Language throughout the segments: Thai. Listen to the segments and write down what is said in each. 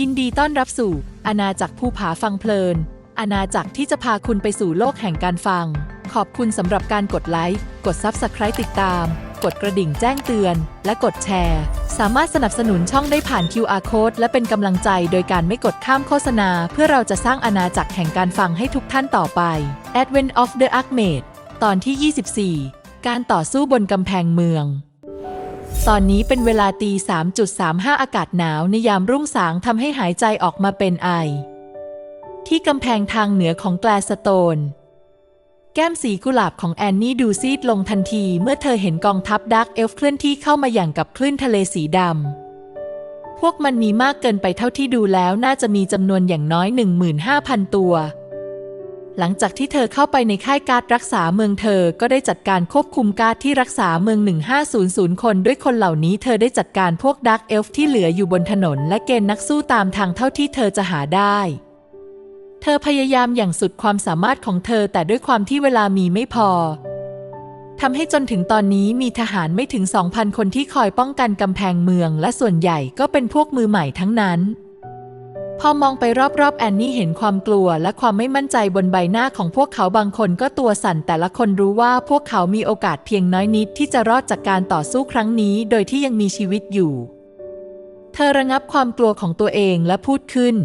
ยินดีต้อนรับสู่ อาณาจักรภูผาฟังเพลิน อาณาจักรที่จะพาคุณไปสู่โลกแห่งการฟัง ขอบคุณสำหรับการกดไลค์ กด Subscribe ติดตาม กดกระดิ่งแจ้งเตือน และกดแชร์ สามารถสนับสนุนช่องได้ผ่าน QR Code และเป็นกำลังใจโดยการไม่กดข้ามโฆษณา เพื่อเราจะสร้างอาณาจักรแห่งการฟังให้ทุกท่านต่อไป Advent of the Archmage ตอนที่ 24 การต่อสู้บนกำแพงเมือง ตอนนี้เป็นเวลาตี 3.35 อากาศหนาวในยามรุ่งสางทำให้หายใจออกมาเป็นไอ ที่กำแพงทางเหนือของแกลสโตน แก้มสีกุหลาบของแอนนี่ดูซีดลงทันทีเมื่อเธอเห็นกองทัพดักเอลฟ์เคลื่อนที่เข้ามาอย่างกับคลื่นทะเลสีดำ พวกมันมีมากเกินไปเท่าที่ดูแล้วน่าจะมีจำนวนอย่างน้อย 15,000 ตัว หลังจากที่เธอเข้าไปในค่ายการรักษาเมืองเธอ ก็ได้จัดการควบคุมการที่รักษาเมือง 1500 คน ด้วยคนเหล่านี้เธอได้จัดการพวกดักเอลฟ์ที่เหลืออยู่บนถนน และเกณฑ์นักสู้ตามทางเท่าที่เธอจะหาได้ เธอพยายามอย่างสุดความสามารถของเธอแต่ด้วยความที่เวลามีไม่พอทำให้จนถึงตอนนี้มีทหารไม่ถึง 2,000 คนที่คอยป้องกันกำแพงเมือง และส่วนใหญ่ก็เป็นพวกมือใหม่ทั้งนั้น พอมองไปรอบๆ แอนนี่เห็นความกลัวและความไม่มั่นใจบนใบหน้าของพวกเขาบางคนก็ตัวสั่นแต่ละคนรู้ว่าพวกเขามีโอกาสเพียงน้อยนิดที่จะรอดจากการต่อสู้ครั้งนี้โดยที่ยังมีชีวิตอยู่ เธอระงับความกลัวของตัวเองและพูดขึ้น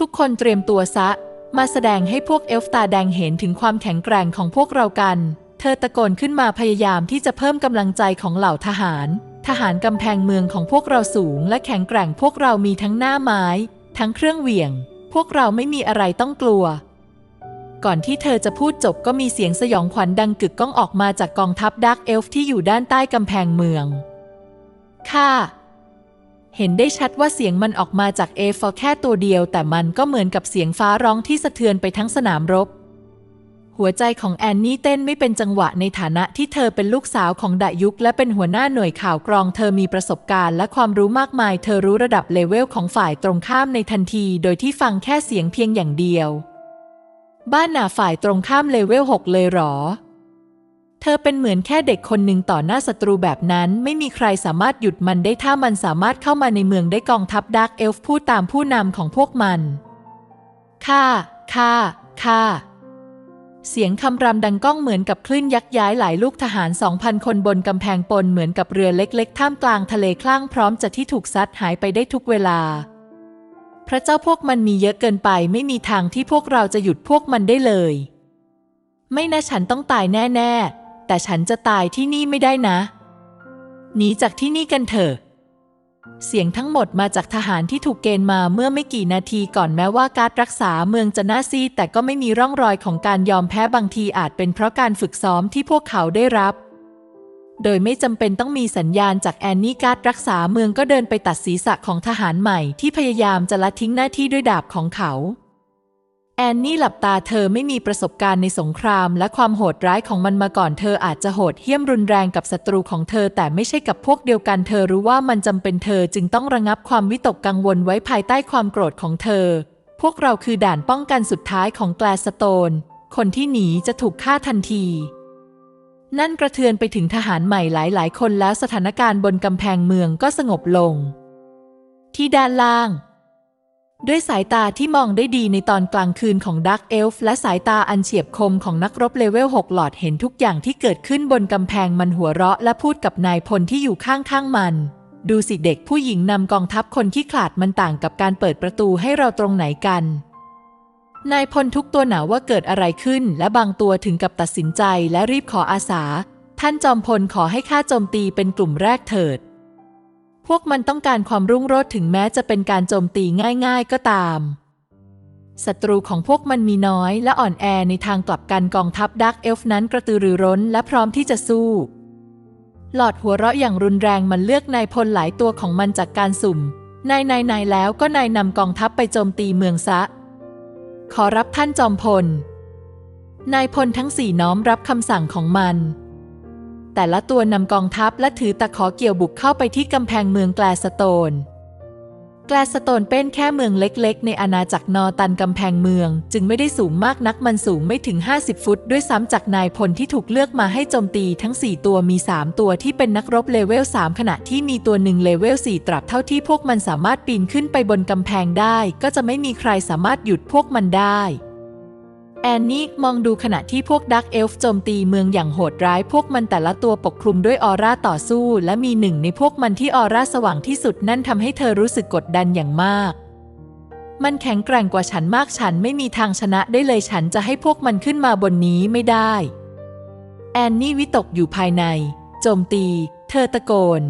ทุกๆ คนเตรียมตัวซะ มาแสดงให้พวกเอลฟ์ตาแดงเห็นถึงความแข็งแกร่งของพวกเรากัน เธอตะโกนขึ้นมาพยายามที่จะเพิ่มกำลังใจของเหล่าทหาร ทหารกำแพงเมืองของพวกเราสูงและแข็งแกร่งพวกเรามีทั้งหน้าไม้ ทั้งเครื่องเหวี่ยง พวกเราไม่มีอะไรต้องกลัว ก่อนที่เธอจะพูดจบก็มีเสียงสยองขวัญดังกึกก้องออกมาจากกองทัพดักเอลฟ์ที่อยู่ด้านใต้กำแพงเมือง ค่ะ เห็นได้ชัดว่าเสียงมันออกมาจากเอฟแค่ตัวเดียว แต่มันก็เหมือนกับเสียงฟ้าร้องที่สะเทือนไปทั้งสนามรบ หัวใจของแอนนี่เต้นไม่เป็นจังหวะในฐานะที่เธอเป็นลูกสาวของดายุคและเป็นหัวหน้าหน่วยข่าวกรอง เธอมีประสบการณ์และความรู้มากมาย เธอรู้ระดับเลเวลของฝ่ายตรงข้ามในทันที โดยที่ฟังแค่เสียงเพียงอย่างเดียว บ้านหนาฝ่ายตรงข้ามเลเวล6เลยหรอ เธอเป็นเหมือนแค่เด็กคนหนึ่งต่อหน้าศัตรูแบบนั้น ไม่มีใครสามารถหยุดมันได้ถ้ามันสามารถเข้ามาในเมืองได้กองทัพดาร์กเอลฟ์พูดตามผู้นำของพวกมัน ค่าค่าค่า เสียงคำรำดังก้องเหมือนกับคลื่นยักษ์ย้ายหลายลูกทหารสองพันคนบนกำแพงปนเหมือนกับเรือเล็กๆ ท่ามกลางทะเลคลั่งพร้อมจะที่ถูกซัดหายไปได้ทุกเวลา พระเจ้าพวกมันมีเยอะเกินไปไม่มีทางที่พวกเราจะหยุดพวกมันได้เลย ไม่นะฉันต้องตายแน่ ๆ แต่ฉันจะตายที่นี่ไม่ได้นะ หนีจากที่นี่กันเถอะ เสียงทั้งหมดมาจากทหารที่ถูกเกณฑ์มาเมื่อไม่กี่นาทีก่อนแม้ว่าการรักษาเมืองจะน่าซีดแต่ก็ไม่มีร่องรอยของการยอมแพ้บางทีอาจเป็นเพราะการฝึกซ้อมที่พวกเขาได้รับ โดยไม่จำเป็นต้องมีสัญญาณจากแอนนี่การ์ดรักษาเมืองก็เดินไปตัดศีรษะของทหารใหม่ที่พยายามจะละทิ้งหน้าที่ด้วยดาบของเขา แอนนี่หลับตาเธอไม่มีประสบการณ์ในสงครามและความโหดร้ายของมันมาก่อนเธออาจจะโหดเหี้ยมรุนแรงกับศัตรูของเธอ แต่ไม่ใช่กับพวกเดียวกันเธอรู้ว่ามันจำเป็นเธอจึงต้องระงับความวิตกกังวลไว้ภายใต้ความโกรธของเธอ พวกเราคือด่านป้องกันสุดท้ายของแกลสโตน คนที่หนีจะถูกฆ่าทันที นั่นกระเทือนไปถึงทหารใหม่หลายๆ คนแล้วสถานการณ์บนกำแพงเมืองก็สงบลง ที่ด้านล่าง ด้วยสายตาที่มองได้ดีในตอนกลางคืนของดักเอลฟ์และสายตาอันเฉียบคมของนักรบเลเวล6หลอดเห็นทุกอย่างที่เกิดขึ้นบนกำแพงมันหัวเราะและพูดกับนายพลที่อยู่ข้างๆมัน ดูสิเด็กผู้หญิงนำกองทัพคนที่ขาดมันต่างกับการเปิดประตูให้เราตรงไหนกัน นายพลทุกตัวหนาว่าเกิดอะไรขึ้น และบางตัวถึงกับตัดสินใจและรีบขออาสา ท่านจอมพลขอให้ข้าโจมตีเป็นกลุ่มแรกเถิด พวกมันต้องการความรุ่งโรจน์ถึงแม้จะเป็นการโจมตีง่ายๆก็ตามศัตรูของพวกมันมีน้อยและอ่อนแอในทางกลับกันกองทัพดักเอลฟ์นั้นกระตือรือร้นและพร้อมที่จะสู้ หลอดหัวเราะอย่างรุนแรงมันเลือกนายพลหลายตัวของมันจากการสุ่ม นายนายนายแล้วก็นายนำกองทัพไปโจมตีเมืองซะ ขอรับท่านจอมพล นายพลทั้งสี่น้อมรับคำสั่งของมัน แต่ละตัวนำกองทัพและถือตะขอเกี่ยวบุกเข้าไปที่กำแพงเมืองแกลสโตน แกลสโตนเป็นแค่เมืองเล็กๆ ในอาณาจักรนอตันกำแพงเมือง จึงไม่ได้สูงมากนักมันสูงไม่ถึง 50 ฟุต ด้วยซ้ำจากนายพลที่ถูกเลือกมาให้โจมตีทั้ง 4 ตัวมี 3 ตัวที่เป็นนักรบเลเวล 3 ขณะที่มีตัวหนึ่งเลเวล 4 ตราบเท่าที่พวกมันสามารถปีนขึ้นไปบนกำแพงได้ ก็จะไม่มีใครสามารถหยุดพวกมันได้ อนนี่มองดูขณะที่พวกดักเอลฟ์โจมตีเมืองอย่างโหดร้าย พวกมันแต่ละตัวปกคลุมด้วยออร่าต่อสู้ และมีหนึ่งในพวกมันที่ออร่าสว่างที่สุดนั่นทำให้เธอรู้สึกกดดันอย่างมาก มันแข็งแกร่งกว่าฉันมากฉันไม่มีทางชนะได้เลยฉันจะให้พวกมันขึ้นมาบนนี้ไม่ได้ แอนนี่วิตกอยู่ภายใน โจมตี เธอตะโกน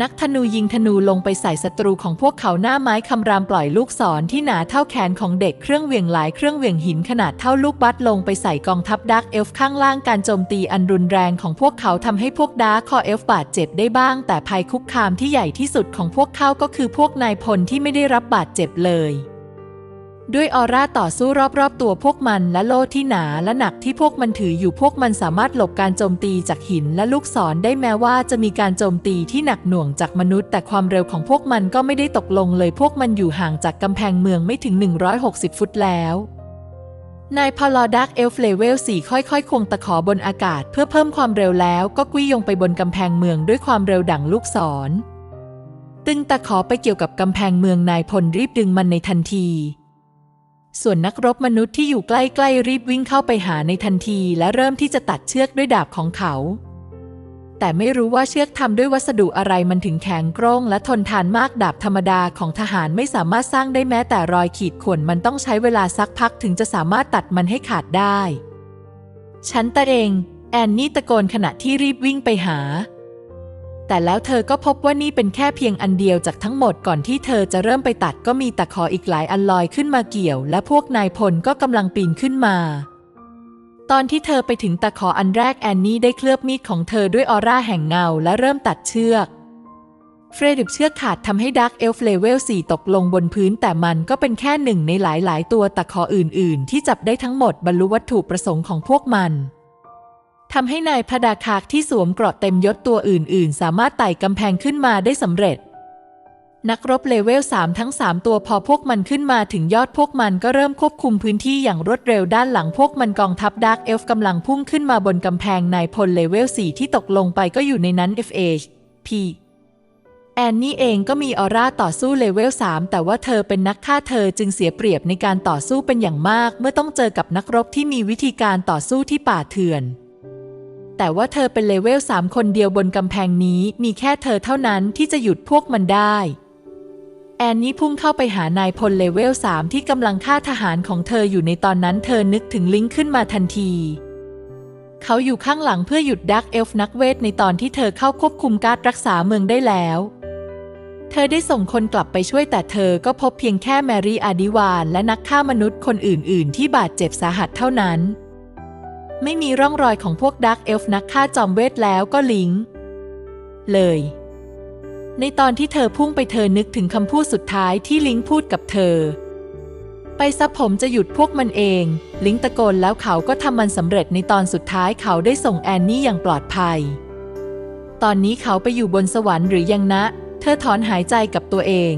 นักธนูยิงธนูลงไปใส่ศัตรูของพวกเขาหน้าไม้คำรามปล่อยลูกศรที่หนาเท่าแขนของเด็กเครื่องเหวี่ยงหลายเครื่องเหวี่ยงหินขนาดเท่าลูกบัตลงไปใส่กองทัพดาร์กเอลฟ์ข้างล่างการโจมตีอันรุนแรงของพวกเขาทำให้พวกดาร์คคอเอลฟ์บาดเจ็บได้บ้าง แต่ภัยคุกคามที่ใหญ่ที่สุดของพวกเขาก็คือพวกนายพลที่ไม่ได้รับบาดเจ็บเลย ด้วยออร่าต่อสู้รอบๆตัวพวกมันและโล่ที่หนาและหนักที่พวกมันถืออยู่พวกมันสามารถหลบการโจมตีจากหินและลูกศรได้แม้ว่าจะมีการโจมตีที่หนักหน่วงจากมนุษย์ แต่ความเร็วของพวกมันก็ไม่ได้ตกลงเลยพวกมันอยู่ห่างจากกำแพงเมืองไม่ถึง 160 ฟุตแล้วนายพอลอดักเอลฟเลเวล4ค่อยๆควงตะขอบนอากาศเพื่อเพิ่มความเร็วแล้วก็กุ้ยยงไปบนกำแพงเมืองด้วยความเร็วดั่งลูกศร ตึงตะขอไปเกี่ยวกับกำแพงเมืองนายพลรีบดึงมันในทันที ส่วนนักรบมนุษย์ที่อยู่ใกล้ๆรีบวิ่งเข้าไปหาในทันทีและเริ่มที่จะตัดเชือกด้วยดาบของเขา แต่ไม่รู้ว่าเชือกทำด้วยวัสดุอะไรมันถึงแข็งกร้งและทนทานมากดาบธรรมดาของทหารไม่สามารถสร้างได้แม้แต่รอยขีดข่วนมันต้องใช้เวลาสักพักถึงจะสามารถตัดมันให้ขาดได้ ฉันตะเอง แอนนี่ตะโกนขณะที่รีบวิ่งไปหา แต่แล้วเธอก็พบว่านี่เป็นแค่เพียงอันเดียวจากทั้งหมดก่อนที่เธอจะเริ่มไปตัดก็มีตะขออีกหลายอันลอยขึ้นมาเกี่ยว และพวกนายพลก็กำลังปีนขึ้นมา ตอนที่เธอไปถึงตะขออันแรกแอนนี่ได้เคลือบมีดของเธอด้วยออร่าแห่งเงาและเริ่มตัดเชือกเฟรดิบเชือกขาดทำให้ดักเอลฟเลเวล 4 ตกลงบนพื้น แต่มันก็เป็นแค่หนึ่งในหลายๆ ตัวตะขออื่น ๆ ที่จับได้ทั้งหมดบรรลุวัตถุประสงค์ของพวกมัน ทำให้นายพดาคากที่สวมเกราะเต็มยศตัวอื่น ๆ สามารถไต่กำแพงขึ้นมาได้สำเร็จ นักรบเลเวล 3 ทั้ง 3 ตัวพอพวกมันขึ้นมาถึงยอดพวกมันก็เริ่มควบคุมพื้นที่อย่างรวดเร็วด้านหลังพวกมันกองทัพดาร์กเอลฟ์กำลังพุ่งขึ้นมาบนกำแพงนายพลเลเวล 4 ที่ตกลงไปก็อยู่ในนั้น FH P แอนนี่เองก็มีออร่าต่อสู้เลเวล 3 แต่ว่าเธอเป็นนักฆ่าเธอจึงเสียเปรียบในการต่อสู้เป็นอย่างมาก เมื่อต้องเจอกับนักรบที่มีวิธีการต่อสู้ที่ป่าเถื่อน แต่ว่าเธอเป็นเลเวล3คนเดียวบนกำแพงนี้มีแค่เธอเท่านั้นที่จะหยุดพวกมันได้ แอนนี่พุ่งเข้าไปหานายพลเลเวล3ที่กำลังฆ่าทหารของเธออยู่ในตอนนั้นเธอนึกถึงลิงขึ้นมาทันทีเขาอยู่ข้างหลังเพื่อหยุดดักเอลฟ์นักเวทในตอนที่เธอเข้าควบคุมการรักษาเมืองได้แล้ว เธอได้ส่งคนกลับไปช่วยแต่เธอก็พบเพียงแค่แมรี่อาดิวาน และนักฆ่ามนุษย์คนอื่น ๆ ที่บาดเจ็บสาหัสเท่านั้น ไม่มีร่องรอยของพวกดักเอลฟ์นักฆ่าจอมเวทแล้วก็ลิงเลย ในตอนที่เธอพุ่งไปเธอนึกถึงคำพูดสุดท้ายที่ลิงพูดกับเธอ ไปซะผมจะหยุดพวกมันเอง ลิงตะโกนแล้วเขาก็ทำมันสำเร็จในตอนสุดท้ายเขาได้ส่งแอนนี่อย่างปลอดภัย ตอนนี้เขาไปอยู่บนสวรรค์หรือยังนะ เธอถอนหายใจกับตัวเอง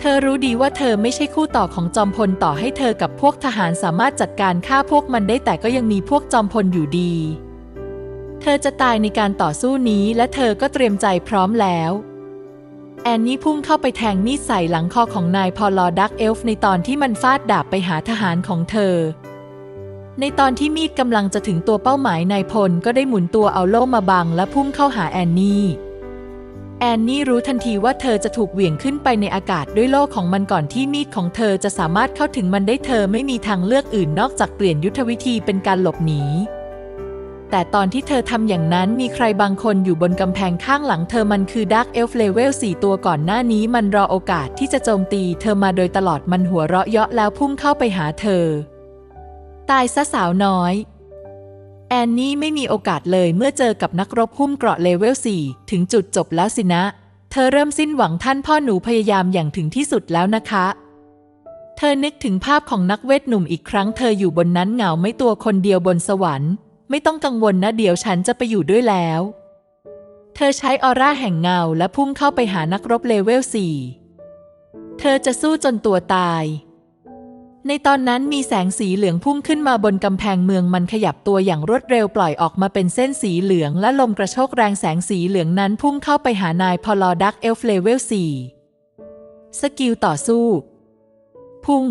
เธอรู้ดีว่าเธอไม่ใช่คู่ต่อของจอมพลต่อให้เธอกับพวกทหารสามารถจัดการฆ่าพวกมันได้แต่ก็ยังมีพวกจอมพลอยู่ดี เธอจะตายในการต่อสู้นี้และเธอก็เตรียมใจพร้อมแล้ว แอนนี่พุ่งเข้าไปแทงมีดใส่หลังคอของนายพอลอดักเอลฟ์ในตอนที่มันฟาดดาบไปหาทหารของเธอ ในตอนที่มีดกำลังจะถึงตัวเป้าหมายนายพลก็ได้หมุนตัวเอาโล่มาบังและพุ่งเข้าหาแอนนี่ แอนนี่รู้ทันทีว่าเธอจะถูกเหวี่ยงขึ้นไปในอากาศด้วยโล่ของมันก่อนที่มีดของเธอจะสามารถเข้าถึงมันได้เธอไม่มีทางเลือกอื่นนอกจากเปลี่ยนยุทธวิธีเป็นการหลบหนี แต่ตอนที่เธอทำอย่างนั้นมีใครบางคนอยู่บนกำแพงข้างหลังเธอมันคือดักเอลฟ์เลเวล4ตัวก่อนหน้านี้มันรอโอกาสที่จะโจมตีเธอมาโดยตลอดมันหัวเราะเยาะแล้วพุ่งเข้าไปหาเธอ ตายซะสาวน้อย แอนนี่ไม่มีโอกาสเลยเมื่อเจอกับนักรบหุ้มเกราะเลเวล 4 ถึงจุดจบแล้วสินะ เธอเริ่มสิ้นหวังท่านพ่อหนูพยายามอย่างถึงที่สุดแล้วนะคะ เธอนึกถึงภาพของนักเวทหนุ่มอีกครั้งเธออยู่บนนั้นเหงาไม่ตัวคนเดียวบนสวรรค์ ไม่ต้องกังวลนะเดี๋ยวฉันจะไปอยู่ด้วยแล้ว เธอใช้ออร่าแห่งเงาและพุ่งเข้าไปหานักรบเลเวล 4 เธอจะสู้จนตัวตาย ในตอนนั้นมีแสงสีเหลืองพุ่งขึ้นมาบนกำแพงเมืองมันขยับตัวอย่างรวดเร็วปล่อยออกมาเป็นเส้นสีเหลืองและลมกระโชกแรงแสงสีเหลืองนั้นพุ่งเข้าไปหานายพอลอดักเอลฟเลเวล4สกิลต่อสู้ พุ่ง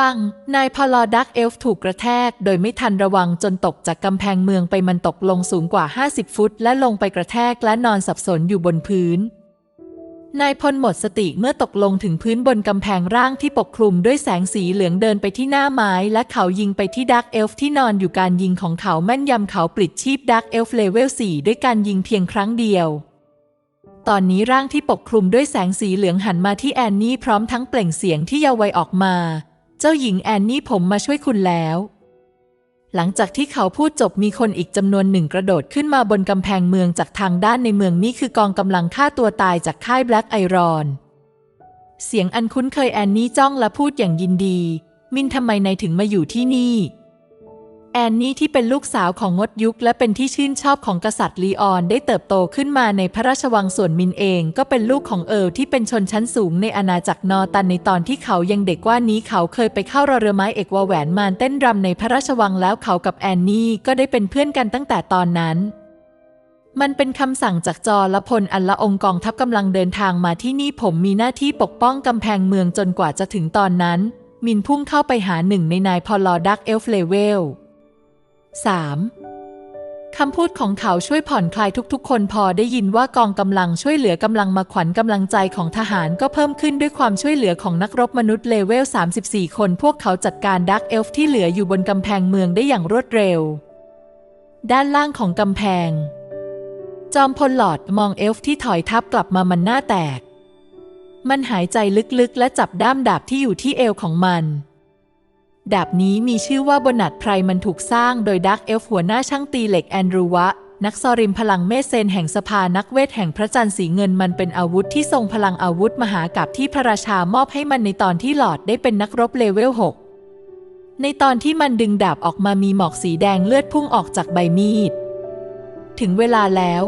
ปัง นายพอลอดักเอลฟ์ถูกกระแทก โดยไม่ทันระวังจนตกจากกำแพงเมืองไปมันตกลงสูงกว่า 50 ฟุต และลงไปกระแทกและนอนสับสนอยู่บนพื้น นายพลหมดสติเมื่อตกลงถึงพื้นบนกำแพงร่างที่ปกคลุมด้วยแสงสีเหลืองเดินไปที่หน้าไม้ และเขายิงไปที่ดักเอลฟ์ที่นอนอยู่การยิงของเขาแม่นยำเขาปลิดชีพดักเอลฟ์เลเวล4ด้วยการยิงเพียงครั้งเดียว ตอนนี้ร่างที่ปกคลุมด้วยแสงสีเหลืองหันมาที่แอนนี่พร้อมทั้งเปล่งเสียงที่เยาวัยออกมา เจ้าหญิงแอนนี่ผมมาช่วยคุณแล้ว หลังจากที่เขาพูดจบมีคนอีกจำนวนหนึ่งกระโดดขึ้นมาบนกำแพงเมืองจากทางด้านในเมืองนี่คือกองกำลังฆ่าตัวตายจากค่ายแบล็กไอรอน เสียงอันคุ้นเคยแอนนี่จ้องและพูดอย่างยินดี มินทำไมนายถึงมาอยู่ที่นี่ แอนนี่ที่เป็นลูกสาวของงดยุคและเป็นที่ชื่นชอบของกษัตริย์ลีออนได้เติบโตขึ้นมาในพระราชวังส่วนมินเองก็เป็นลูกของเอิร์ลที่เป็นชนชั้นสูงในอาณาจักรนอตันในตอนที่เขายังเด็กว่านี้เขาเคยไปเข้าเรือไม้เอกวาแหวนมารเต้นรำในพระราชวังแล้วเขากับแอนนี่ก็ได้เป็นเพื่อนกันตั้งแต่ตอนนั้นมันเป็นคำสั่งจากจอละพลอันละองค์กองทัพกำลังเดินทางมาที่นี่ผมมีหน้าที่ปกป้องกำแพงเมืองจนกว่าจะถึงตอนนั้น มินพุ่งเข้าไปหาหนึ่งในนายพอลอดักเอลฟเลเวล 3. คำพูดของเขาช่วยผ่อนคลายทุกๆ คนพอได้ยินว่ากองกำลังช่วยเหลือกำลังมาขวัญกำลังใจของทหารก็เพิ่มขึ้นด้วยความช่วยเหลือของนักรบมนุษย์เลเวล 34 คน พวกเขาจัดการดักเอลฟ์ที่เหลืออยู่บนกำแพงเมืองได้อย่างรวดเร็ว ด้านล่างของกำแพง จอมพลหลอดมองเอลฟ์ที่ถอยทับกลับมามันหน้าแตก มันหายใจลึกๆ และจับด้ามดาบที่อยู่ที่เอวของมัน ดาบนี้มีชื่อว่าบนัดไพรมันถูกสร้างโดยดักเอลฟ์หัวหน้าช่างตีเหล็กแอนดรูวะ นักซอริมพลังเมสเซนแห่งสภานักเวทแห่งพระจันทร์สีเงินมันเป็นอาวุธที่ทรงพลังอาวุธมหากับที่พระราชามอบให้มันในตอนที่หลอดได้เป็นนักรบเลเวล 6 ในตอนที่มันดึงดาบออกมามีหมอกสีแดงเลือดพุ่งออกจากใบมีด ถึงเวลาแล้ว